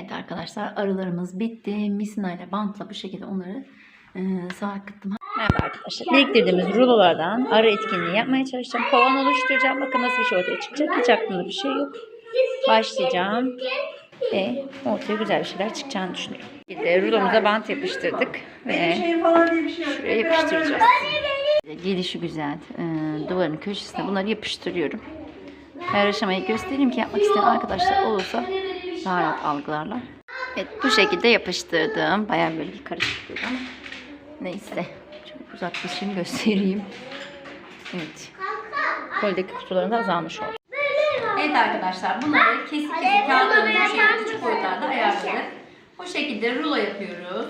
Evet arkadaşlar arılarımız bitti. Misina ile bantla bu şekilde onları e, sarkıttım. Merhaba arkadaşlar. Biriktirdiğimiz rulolardan arı etkinliği yapmaya çalışacağım. Kovan oluşturacağım. Bakın nasıl bir şey ortaya çıkacak. Hiç aklımda bir şey yok. Başlayacağım. Ve ortaya güzel bir şeyler çıkacağını düşünüyorum. Bir de rulomuza bant yapıştırdık. Ve şuraya yapıştıracağız. Gelişi güzel. E, duvarın köşesine bunları yapıştırıyorum. Her aşamayı göstereyim ki yapmak isteyen arkadaşlar olursa daha rahat algılarlar. Evet bu şekilde yapıştırdım. Bayağı böyle bir karışık ama neyse. Çok uzaklaşayım göstereyim. Evet. Koldeki kutuların da azalmış oldu. Evet arkadaşlar bunları kesik kesik kağıtlarımızı bu şekilde küçük boyutlarda ayarladık. Bu şekilde rulo yapıyoruz.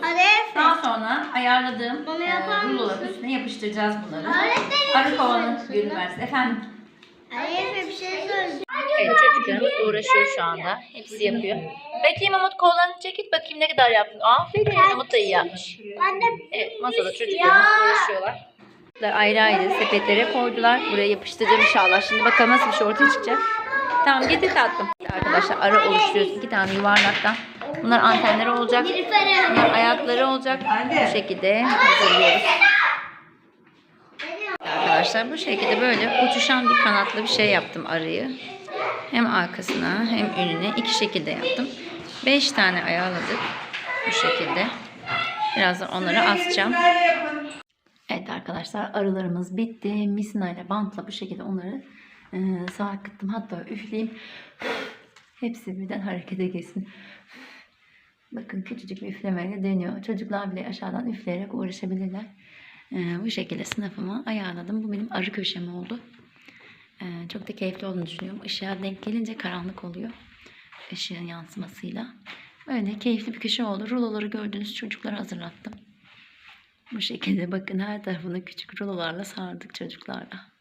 Daha sonra ayarladığım e, ruloların üstüne yapıştıracağız bunları. Öğretmenim, Arı bir versin. Efendim? Hayır bir şey söyleyeceğim. Evet çocuklarımız uğraşıyor şu anda. Hepsi yapıyor. Bakayım Umut kollarını çekit bakayım ne kadar yaptın. Aferin Umut da iyi yapmış. Evet masada çocuklarımız uğraşıyorlar. Ayrı ayrı sepetlere koydular. Buraya yapıştıracağım inşallah. Şimdi bakalım nasıl bir şey ortaya çıkacak. Tamam getir tatlım. Arkadaşlar ara oluşturuyoruz. iki tane yuvarlaktan. Bunlar antenleri olacak. Bunlar ayakları olacak. Bu şekilde hazırlıyoruz. Arkadaşlar bu şekilde böyle uçuşan bir kanatlı bir şey yaptım arıyı. Hem arkasına hem önüne iki şekilde yaptım. Beş tane ayarladık bu şekilde. Birazdan onları asacağım. Evet arkadaşlar arılarımız bitti. Misina ile bantla bu şekilde onları e, sarkıttım. Hatta üfleyeyim. Hepsi birden harekete geçsin. Bakın küçücük bir üflemeyle dönüyor. Çocuklar bile aşağıdan üfleyerek uğraşabilirler. E, bu şekilde sınıfımı ayarladım. Bu benim arı köşem oldu. E, çok da keyifli olduğunu düşünüyorum. Işığa denk gelince karanlık oluyor. Işığın yansımasıyla. Böyle keyifli bir köşe oldu. Ruloları gördüğünüz çocuklara hazırlattım. Bu şekilde bakın her tarafını küçük rulolarla sardık çocuklarla.